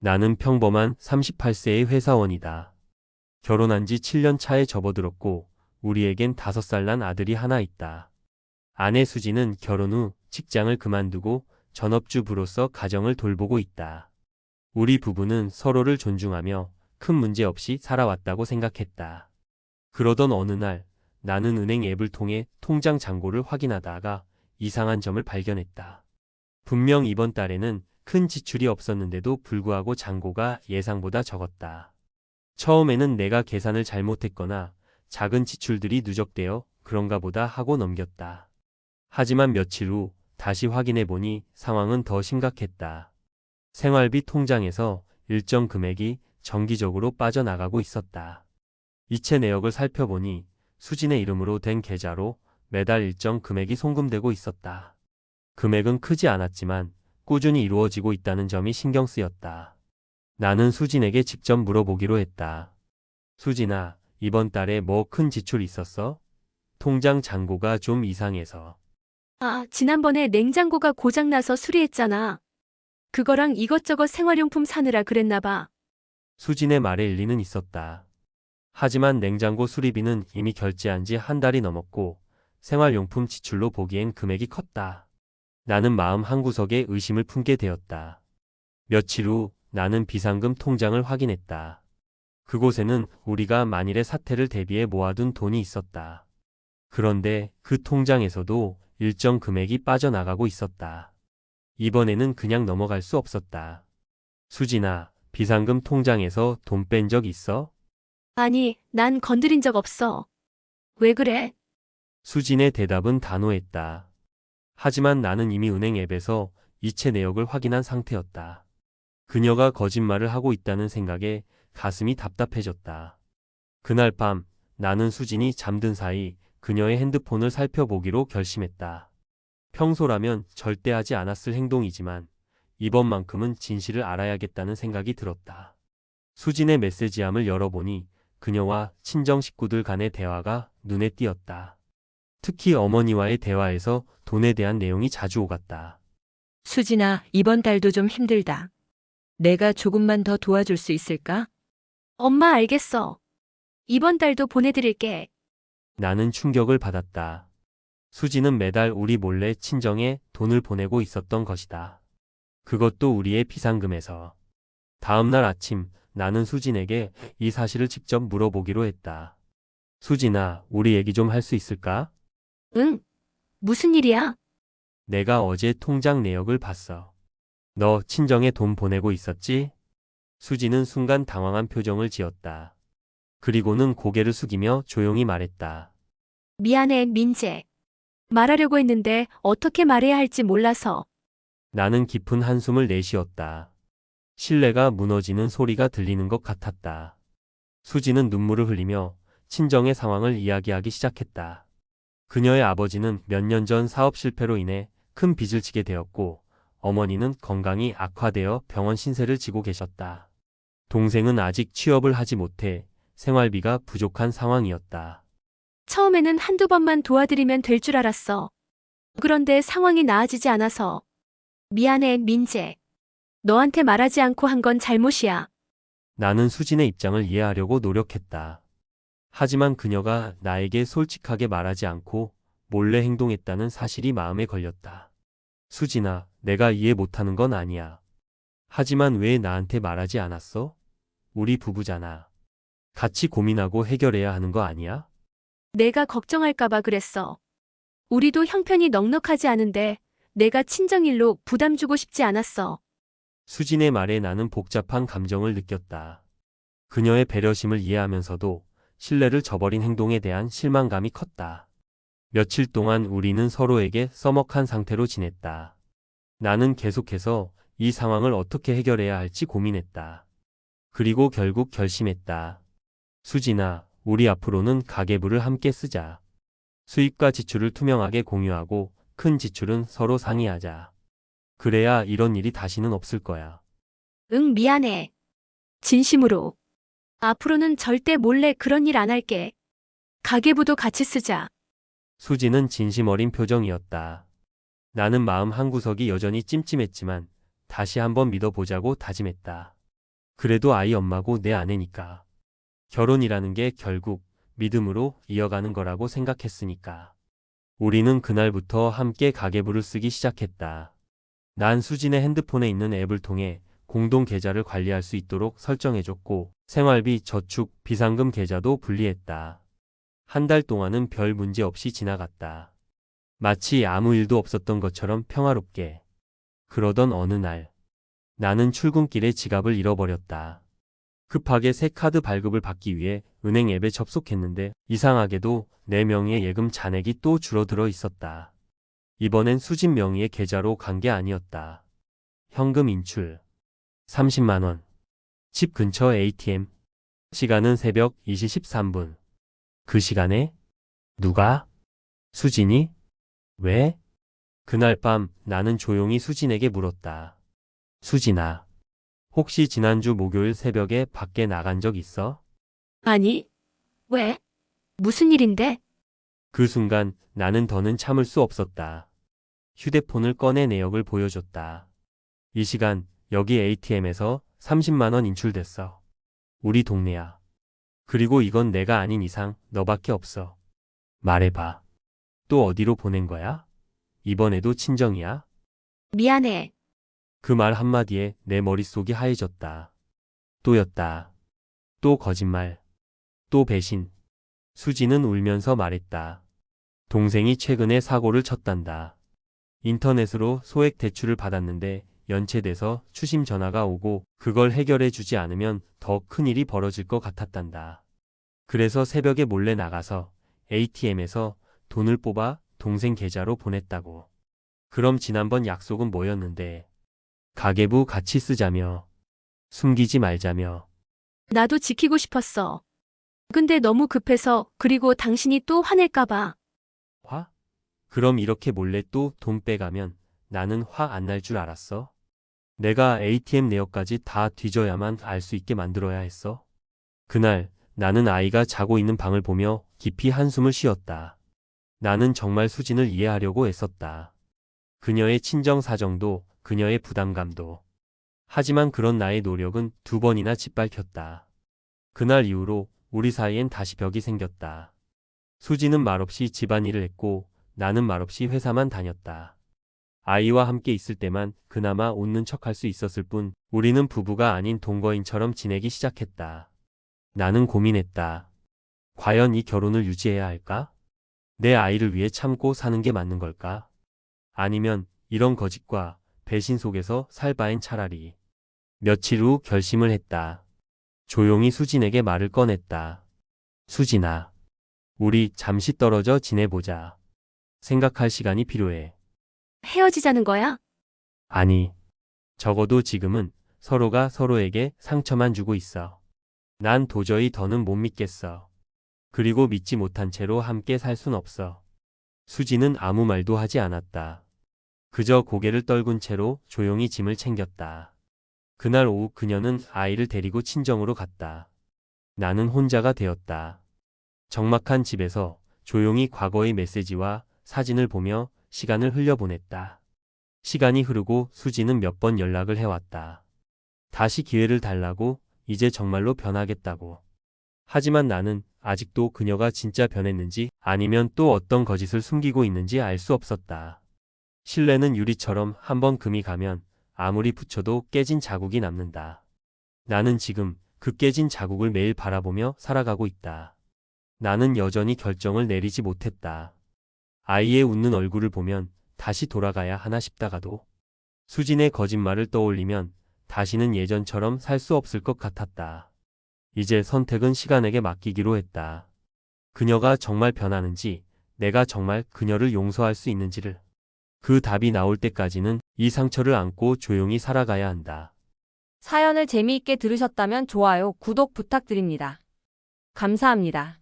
나는 평범한 38세의 회사원이다. 결혼한 지 7년 차에 접어들었고 우리에겐 5살 난 아들이 하나 있다. 아내 수지는 결혼 후 직장을 그만두고 전업주부로서 가정을 돌보고 있다. 우리 부부는 서로를 존중하며 큰 문제 없이 살아왔다고 생각했다. 그러던 어느 날 나는 은행 앱을 통해 통장 잔고를 확인하다가 이상한 점을 발견했다. 분명 이번 달에는 큰 지출이 없었는데도 불구하고 잔고가 예상보다 적었다. 처음에는 내가 계산을 잘못했거나 작은 지출들이 누적되어 그런가 보다 하고 넘겼다. 하지만 며칠 후 다시 확인해 보니 상황은 더 심각했다. 생활비 통장에서 일정 금액이 정기적으로 빠져나가고 있었다. 이체 내역을 살펴보니 수진의 이름으로 된 계좌로 매달 일정 금액이 송금되고 있었다. 금액은 크지 않았지만 꾸준히 이루어지고 있다는 점이 신경 쓰였다. 나는 수진에게 직접 물어보기로 했다. 수진아, 이번 달에 뭐 큰 지출 있었어? 통장 잔고가 좀 이상해서. 아, 지난번에 냉장고가 고장나서 수리했잖아. 그거랑 이것저것 생활용품 사느라 그랬나 봐. 수진의 말에 일리는 있었다. 하지만 냉장고 수리비는 이미 결제한 지 한 달이 넘었고 생활용품 지출로 보기엔 금액이 컸다. 나는 마음 한구석에 의심을 품게 되었다. 며칠 후 나는 비상금 통장을 확인했다. 그곳에는 우리가 만일의 사태를 대비해 모아둔 돈이 있었다. 그런데 그 통장에서도 일정 금액이 빠져나가고 있었다. 이번에는 그냥 넘어갈 수 없었다. 수진아, 비상금 통장에서 돈 뺀 적 있어? 아니, 난 건드린 적 없어. 왜 그래? 수진의 대답은 단호했다. 하지만 나는 이미 은행 앱에서 이체 내역을 확인한 상태였다. 그녀가 거짓말을 하고 있다는 생각에 가슴이 답답해졌다. 그날 밤 나는 수진이 잠든 사이 그녀의 핸드폰을 살펴보기로 결심했다. 평소라면 절대 하지 않았을 행동이지만 이번만큼은 진실을 알아야겠다는 생각이 들었다. 수진의 메시지함을 열어보니 그녀와 친정 식구들 간의 대화가 눈에 띄었다. 특히 어머니와의 대화에서 돈에 대한 내용이 자주 오갔다. 수진아, 이번 달도 좀 힘들다. 내가 조금만 더 도와줄 수 있을까? 엄마 알겠어. 이번 달도 보내드릴게. 나는 충격을 받았다. 수지는 매달 우리 몰래 친정에 돈을 보내고 있었던 것이다. 그것도 우리의 비상금에서. 다음날 아침 나는 수진에게 이 사실을 직접 물어보기로 했다. 수진아, 우리 얘기 좀 할 수 있을까? 응. 무슨 일이야? 내가 어제 통장 내역을 봤어. 너 친정에 돈 보내고 있었지? 수지는 순간 당황한 표정을 지었다. 그리고는 고개를 숙이며 조용히 말했다. 미안해, 민재. 말하려고 했는데 어떻게 말해야 할지 몰라서. 나는 깊은 한숨을 내쉬었다. 신뢰가 무너지는 소리가 들리는 것 같았다. 수지는 눈물을 흘리며 친정의 상황을 이야기하기 시작했다. 그녀의 아버지는 몇 년 전 사업 실패로 인해 큰 빚을 지게 되었고 어머니는 건강이 악화되어 병원 신세를 지고 계셨다. 동생은 아직 취업을 하지 못해 생활비가 부족한 상황이었다. 처음에는 한두 번만 도와드리면 될 줄 알았어. 그런데 상황이 나아지지 않아서. 미안해, 민재. 너한테 말하지 않고 한 건 잘못이야. 나는 수진의 입장을 이해하려고 노력했다. 하지만 그녀가 나에게 솔직하게 말하지 않고 몰래 행동했다는 사실이 마음에 걸렸다. 수진아, 내가 이해 못하는 건 아니야. 하지만 왜 나한테 말하지 않았어? 우리 부부잖아. 같이 고민하고 해결해야 하는 거 아니야? 내가 걱정할까봐 그랬어. 우리도 형편이 넉넉하지 않은데 내가 친정일로 부담 주고 싶지 않았어. 수진의 말에 나는 복잡한 감정을 느꼈다. 그녀의 배려심을 이해하면서도 신뢰를 저버린 행동에 대한 실망감이 컸다. 며칠 동안 우리는 서로에게 써먹한 상태로 지냈다. 나는 계속해서 이 상황을 어떻게 해결해야 할지 고민했다. 그리고 결국 결심했다. 수진아, 우리 앞으로는 가계부를 함께 쓰자. 수입과 지출을 투명하게 공유하고 큰 지출은 서로 상의하자. 그래야 이런 일이 다시는 없을 거야. 응, 미안해. 진심으로. 앞으로는 절대 몰래 그런 일 안 할게. 가계부도 같이 쓰자. 수지는 진심 어린 표정이었다. 나는 마음 한구석이 여전히 찜찜했지만 다시 한번 믿어보자고 다짐했다. 그래도 아이 엄마고 내 아내니까. 결혼이라는 게 결국 믿음으로 이어가는 거라고 생각했으니까. 우리는 그날부터 함께 가계부를 쓰기 시작했다. 난 수진의 핸드폰에 있는 앱을 통해 공동 계좌를 관리할 수 있도록 설정해줬고 생활비, 저축, 비상금 계좌도 분리했다. 한 달 동안은 별 문제 없이 지나갔다. 마치 아무 일도 없었던 것처럼 평화롭게. 그러던 어느 날 나는 출근길에 지갑을 잃어버렸다. 급하게 새 카드 발급을 받기 위해 은행 앱에 접속했는데 이상하게도 내 명의의 예금 잔액이 또 줄어들어 있었다. 이번엔 수진 명의의 계좌로 간 게 아니었다. 현금 인출. 30만원. 집 근처 ATM. 시간은 새벽 2시 13분. 그 시간에? 누가? 수진이? 왜? 그날 밤 나는 조용히 수진에게 물었다. 수진아, 혹시 지난주 목요일 새벽에 밖에 나간 적 있어? 아니, 왜? 무슨 일인데? 그 순간 나는 더는 참을 수 없었다. 휴대폰을 꺼내 내역을 보여줬다. 이 시간 여기 ATM에서 30만원 인출됐어. 우리 동네야. 그리고 이건 내가 아닌 이상 너밖에 없어. 말해봐. 또 어디로 보낸 거야? 이번에도 친정이야? 미안해. 그 말 한마디에 내 머릿속이 하얘졌다. 또였다. 또 거짓말. 또 배신. 수지는 울면서 말했다. 동생이 최근에 사고를 쳤단다. 인터넷으로 소액 대출을 받았는데 연체돼서 추심 전화가 오고 그걸 해결해 주지 않으면 더 큰일이 벌어질 것 같았단다. 그래서 새벽에 몰래 나가서 ATM에서 돈을 뽑아 동생 계좌로 보냈다고. 그럼 지난번 약속은 뭐였는데? 가계부 같이 쓰자며. 숨기지 말자며. 나도 지키고 싶었어. 근데 너무 급해서, 그리고 당신이 또 화낼까봐. 화? 그럼 이렇게 몰래 또 돈 빼가면 나는 화 안 날 줄 알았어? 내가 ATM 내역까지 다 뒤져야만 알 수 있게 만들어야 했어? 그날 나는 아이가 자고 있는 방을 보며 깊이 한숨을 쉬었다. 나는 정말 수진을 이해하려고 애썼다. 그녀의 친정 사정도 그녀의 부담감도. 하지만 그런 나의 노력은 두 번이나 짓밟혔다. 그날 이후로 우리 사이엔 다시 벽이 생겼다. 수지는 말없이 집안일을 했고 나는 말없이 회사만 다녔다. 아이와 함께 있을 때만 그나마 웃는 척할 수 있었을 뿐 우리는 부부가 아닌 동거인처럼 지내기 시작했다. 나는 고민했다. 과연 이 결혼을 유지해야 할까? 내 아이를 위해 참고 사는 게 맞는 걸까? 아니면 이런 거짓과 배신 속에서 살 바엔 차라리. 며칠 후 결심을 했다. 조용히 수진에게 말을 꺼냈다. 수진아, 우리 잠시 떨어져 지내보자. 생각할 시간이 필요해. 헤어지자는 거야? 아니, 적어도 지금은 서로가 서로에게 상처만 주고 있어. 난 도저히 더는 못 믿겠어. 그리고 믿지 못한 채로 함께 살 순 없어. 수지는 아무 말도 하지 않았다. 그저 고개를 떨군 채로 조용히 짐을 챙겼다. 그날 오후 그녀는 아이를 데리고 친정으로 갔다. 나는 혼자가 되었다. 적막한 집에서 조용히 과거의 메시지와 사진을 보며 시간을 흘려보냈다. 시간이 흐르고 수지는 몇 번 연락을 해왔다. 다시 기회를 달라고 이제 정말로 변하겠다고. 하지만 나는 아직도 그녀가 진짜 변했는지 아니면 또 어떤 거짓을 숨기고 있는지 알 수 없었다. 신뢰는 유리처럼 한번 금이 가면 아무리 붙여도 깨진 자국이 남는다. 나는 지금 그 깨진 자국을 매일 바라보며 살아가고 있다. 나는 여전히 결정을 내리지 못했다. 아이의 웃는 얼굴을 보면 다시 돌아가야 하나 싶다가도 수진의 거짓말을 떠올리면 다시는 예전처럼 살 수 없을 것 같았다. 이제 선택은 시간에게 맡기기로 했다. 그녀가 정말 변하는지, 내가 정말 그녀를 용서할 수 있는지를. 그 답이 나올 때까지는 이 상처를 안고 조용히 살아가야 한다. 사연을 재미있게 들으셨다면 좋아요, 구독 부탁드립니다. 감사합니다.